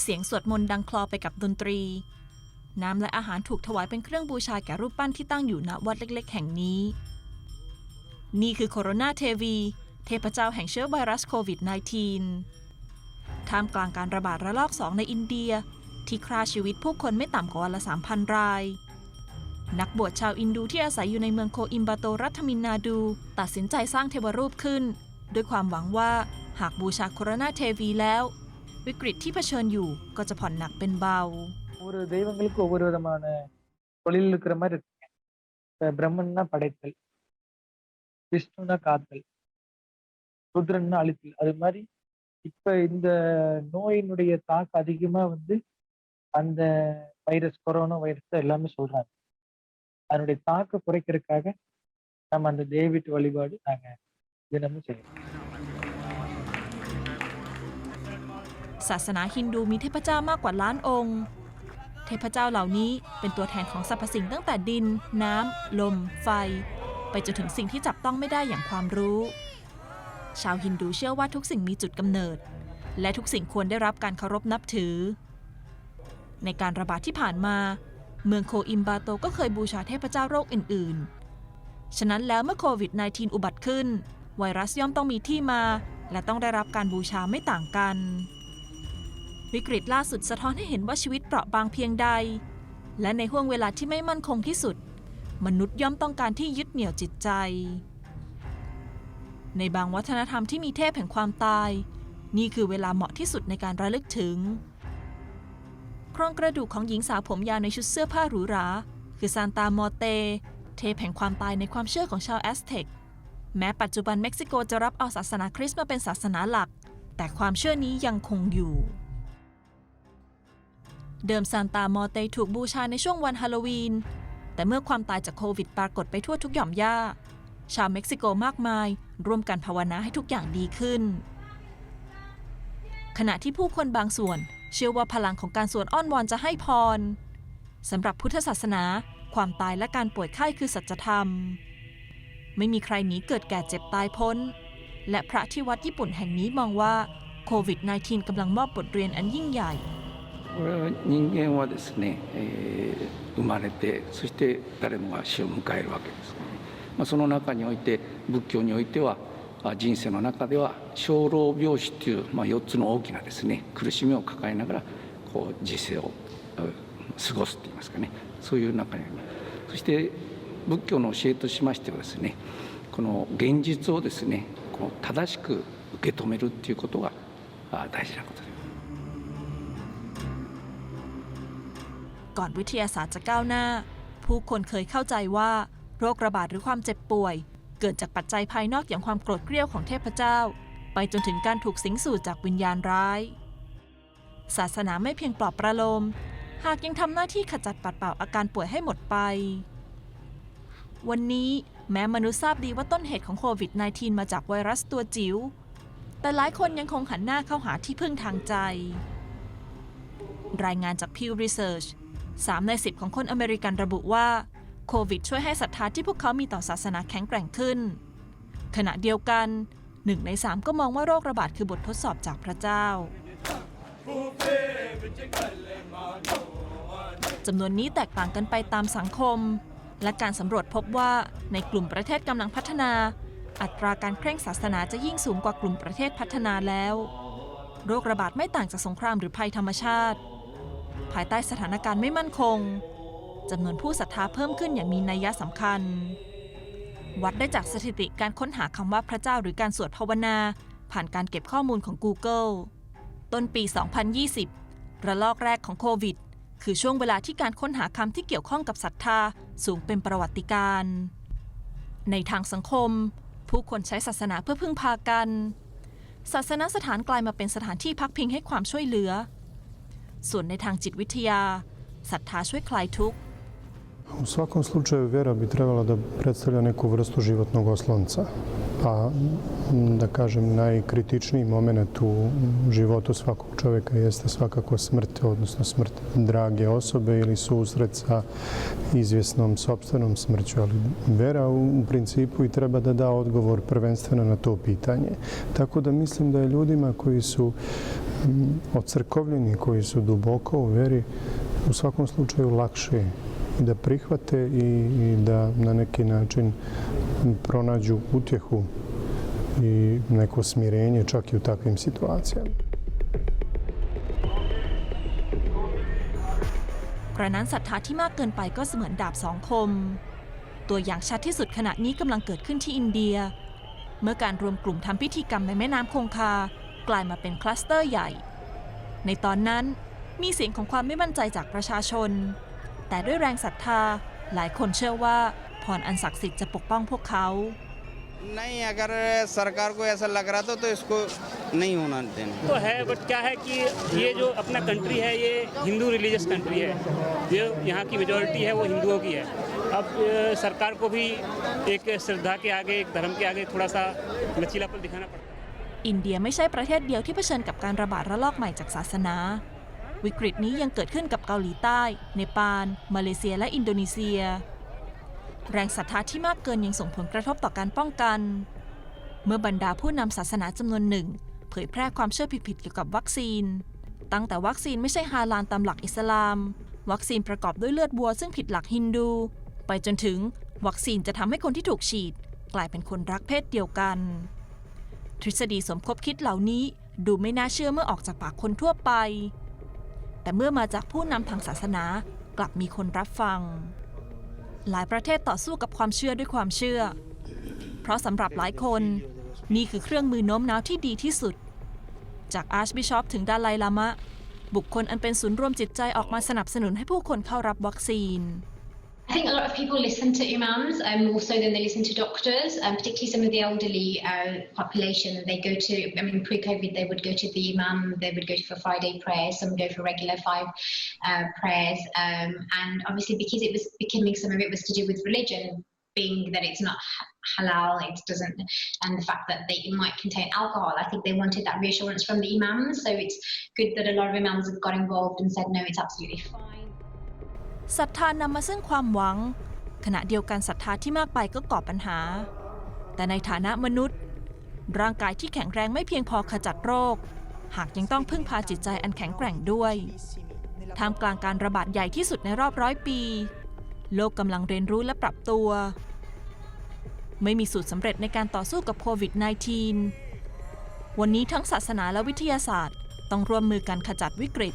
เสียงสวดมนต์ดังคลอไปกับดนตรี น้ำและอาหารถูกถวายเป็นเครื่องบูชาแก่รูปปั้นที่ตั้งอยู่ณวัดเล็ก ๆ แห่งนี้ นี่คือโคโรนาเทวี เทพเจ้าแห่งเชื้อไวรัสโควิด -19 ท่ามกลางการระบาดระลอกสองในอินเดีย ที่ฆ่าชีวิตผู้คนไม่ต่ำกว่าวันละ 3,000 ราย นักบวชชาวอินดูที่อาศัยอยู่ในเมืองโคอิมบาโตรัฐมินนาดู ตัดสินใจสร้างเทวรูปขึ้น ด้วยความหวังว่าหากบูชาโคโรนาเทวีแล้ว วิกฤตที่เผชิญอยู่ก็จะผ่อนหนักเป็นเบา ஒவ்வொரு தெய்வங்களுக்கும் ஒவ்வொரு விதமான தொழில் இருக்கிற மாதிரி இருக்குங்க இப்ப பிரம்மன்னா படைத்தல் விஷ்ணுனா காத்தல் ருத்ரன்னா அழித்தல் அது மாதிரி இப்ப இந்த நோயினுடைய தாக்கம் அதிகமா வந்து அந்த வைரஸ் கொரோனா வைரஸ் தான் எல்லாமே சொல்றாங்க அதனுடைய தாக்கம் குறைக்கிறதுக்காக நம்ம அந்த தெய்வீட்டு வழிபாடு நாங்க தினமும் செய்யறோம் ศาสนาฮินดูมีเทพเจ้ามากกว่าล้านองค์ เทพเจ้าเหล่านี้เป็นตัวแทนของสรรพสิ่งตั้งแต่ดิน น้ำ ลม ไฟ ไปจนถึงสิ่งที่จับต้องไม่ได้อย่างความรู้ ชาวฮินดูเชื่อว่าทุกสิ่งมีจุดกำเนิด และทุกสิ่งควรได้รับการเคารพนับถือ ในการระบาดที่ผ่านมา เมืองโคอิมบาโตก็เคยบูชาเทพเจ้าโรคอื่น ๆ ฉะนั้นแล้วเมื่อโควิด -19 อุบัติขึ้น ไวรัสย่อมต้องมีที่มาและต้องได้รับการบูชาไม่ต่างกัน วิกฤตล่าสุดสะท้อนให้เห็นว่าชีวิตเปราะบางเพียงใด และในห่วงเวลาที่ไม่มั่นคงที่สุด มนุษย์ย่อมต้องการที่ยึดเหนี่ยวจิตใจ ในบางวัฒนธรรมที่มีเทพแห่งความตาย นี่คือเวลาเหมาะที่สุดในการระลึกถึง โครงกระดูกของหญิงสาวผมยาวในชุดเสื้อผ้าหรูหรา คือซานตามอเต เทพแห่งความตายในความเชื่อของชาวแอสเท็กแม้ปัจจุบันเม็กซิโกจะรับเอาศาสนาคริสต์มาเป็นศาสนาหลัก แต่ความเชื่อนี้ยังคงอยู่ เดิมซานตามอเตถูกบูชาในช่วงวันฮาโลวีน แต่เมื่อความตายจากโควิดปรากฏไปทั่วทุกหย่อมย่า ชาวเม็กซิโกมากมาย ร่วมกันภาวนาให้ทุกอย่างดีขึ้น ขณะที่ผู้คนบางส่วน เชื่อว่าพลังของการสวดอ้อนวอนจะให้พรสำหรับพุทธศาสนา ความตายและการป่วยไข้คือสัจธรรม ไม่มีใครหนีเกิดแก่เจ็บตายพ้น และพระที่วัดญี่ปุ่นแห่งนี้มองว่าโควิด -19 กำลังมอบบทเรียนอันยิ่งใหญ่ 人間はですね、えー生まれてそして誰もが死を迎えるわけですね、まあ、その中において仏教においては人生の中では生老病死という、まあ、4つの大きなですね苦しみを抱えながらこう人生を過ごすといいますかね。そういう中にあります。そして仏教の教えとしましてはですねこの現実をですねこう正しく受け止めるっていうことが大事なことです。 ก่อนวิทยาศาสตร์จะก้าวหน้า ผู้คนเคยเข้าใจว่า โรคระบาดหรือความเจ็บป่วย เกิดจากปัจจัยภายนอกอย่างความโกรธเกรี้ยวของเทพเจ้า ไปจนถึงการถูกสิงสู่จากวิญญาณร้าย ศาสนาไม่เพียงปลอบประโลม หากยังทำหน้าที่ขจัดปัดเป่าอาการป่วยให้หมดไป วันนี้แม้มนุษย์ทราบดีว่าต้นเหตุของโควิด -19 มาจากไวรัสตัวจิ๋วแต่หลายคนยังคงหันหน้าเข้าหาที่พึ่งทางใจ รายงานจาก Pew Research 3 ใน 10 ของคนอเมริกันระบุว่า โควิดช่วยให้ศรัทธาที่พวกเขามีต่อศาสนาแข็งแกร่งขึ้น ขณะเดียวกันหนึ่งใน 3 ก็มองว่าโรคระบาดคือบททดสอบจากพระเจ้าจำนวนนี้แตกต่างกันไปตามสังคม และการสำรวจพบว่าในกลุ่มประเทศกำลังพัฒนา อัตราการเคร่งศาสนาจะยิ่งสูงกว่ากลุ่มประเทศพัฒนาแล้ว โรคระบาดไม่ต่างจากสงครามหรือภัยธรรมชาติ ภายใต้สถานการณ์ไม่มั่นคงจำนวนผู้ศรัทธาเพิ่มขึ้นอย่างมีนัยยะสำคัญ วัดได้จากสถิติการค้นหาคำว่าพระเจ้าหรือการสวดภาวนา ผ่านการเก็บข้อมูลของ Google ต้นปี 2020 ระลอกแรกของโควิด คือช่วงเวลาที่การค้นหาคำที่เกี่ยวข้องกับศรัทธาสูงเป็นประวัติการณ์ในทางสังคม ผู้คนใช้ศาสนาเพื่อพึ่งพากัน ศาสนสถานกลายมาเป็นสถานที่พักพิงให้ความช่วยเหลือ ส่วนในทางจิตวิทยาศรัทธาช่วยคลายทุกข์ U svakom slučaju vjera bi trebala da predstavlja neku vrstu životnog oslonca. A m, da kažem najkritičniji moment u životu svakog čovjeka jeste svakako smrt, odnosno smrt drage osobe ili susret sa izvjesnom sobstvenom smrću. Ali vera u, u principu i treba da da odgovor prvenstveno na to pitanje. Tako da mislim da je ljudima koji su ocrkovljeni, koji su duboko u veri, u svakom slučaju lakše i da prihvate i, i da na neki način pronađu utjehu i neko smirenje čak i u takvim situacijama. กระนั้นศรัทธาที่มากเกินไปก็เสมือนดาบสองคม ตัวอย่างชัดที่สุดขณะนี้กำลังเกิดขึ้นที่อินเดีย เมื่อการรวมกลุ่มทำพิธีกรรมในแม่น้ำคงคา กลายมาเป็นคลัสเตอร์ใหญ่ ในตอนนั้นมีเสียงของความไม่มั่นใจจากประชาชน แต่ด้วยแรงศรัทธา หลายคนเชื่อว่าพรอันศักดิ์สิทธิ์จะปกป้องพวกเขา नहीं अगर सरकार को ऐसा लग रहा था तो इसको नहीं होना देना तो है बट क्या है कि ये जो अपना कंट्री है ये हिंदू रिलीजियस कंट्री है जो यहाँ की मेजोरिटी है वो हिंदुओं की है अब अ, सरकार को भी एक श्रद्धा के आगे एक धर्म के आगे थोड़ा सा लचीलापन दिखाना पड़ता है อินเดียไม่ใช่ประเทศเดียวที่เผชิญกับการระบาดระลอกใหม่จากศาสนา วิกฤตนี้ยังเกิดขึ้นกับเกาหลีใต้ เนปาล มาเลเซีย และอินโดนีเซีย แรงศรัทธาที่มากเกินยังส่งผลกระทบต่อการป้องกัน เมื่อบรรดาผู้นำศาสนาจำนวนหนึ่ง เผยแพร่ความเชื่อผิดๆเกี่ยวกับวัคซีน ตั้งแต่วัคซีนไม่ใช่ฮาลาลตามหลักอิสลาม วัคซีนประกอบด้วยเลือดวัว ซึ่งผิดหลักฮินดู ไปจนถึง วัคซีนจะทำให้คนที่ถูกฉีด กลายเป็นคนรักเพศเดียวกัน ทฤษฎีสมคบคิดเหล่านี้ดูไม่น่าเชื่อเมื่อออกจากปากคนทั่วไป แต่เมื่อมาจากผู้นำทางศาสนากลับมีคนรับฟัง หลายประเทศต่อสู้กับความเชื่อด้วยความเชื่อ เพราะสำหรับหลายคน นี่คือเครื่องมือโน้มน้าวที่ดีที่สุด จากอาร์ชบิชอปถึงดาไลลามะ บุคคลอันเป็นศูนย์รวมจิตใจออกมาสนับสนุนให้ผู้คนเข้ารับวัคซีน I think a lot of people listen to imams um, more so than they listen to doctors, um, particularly some of the elderly uh, population. They go to, I mean, pre-COVID, they would go to the imam, they would go for Friday prayers, some go for regular five uh, prayers. Um, and obviously, because it was becoming some of it was to do with religion, being that it's not halal, it doesn't, and the fact that they, it might contain alcohol, I think they wanted that reassurance from the imams. So it's good that a lot of imams have got involved and said, no, it's absolutely fine. ศรัทธานำมาซึ่งความหวัง ขณะเดียวกันศรัทธาที่มากไปก็ก่อปัญหา แต่ในฐานะมนุษย์ ร่างกายที่แข็งแรงไม่เพียงพอขจัดโรค หากยังต้องพึ่งพาจิตใจอันแข็งแกร่งด้วยท่ามกลางการระบาดใหญ่ที่สุดในรอบร้อยปี โลกกำลังเรียนรู้และปรับตัว ไม่มีสูตรสำเร็จในการต่อสู้กับโควิด -19 วันนี้ทั้งศาสนาและวิทยาศาสตร์ ต้องร่วมมือกันขจัดวิกฤต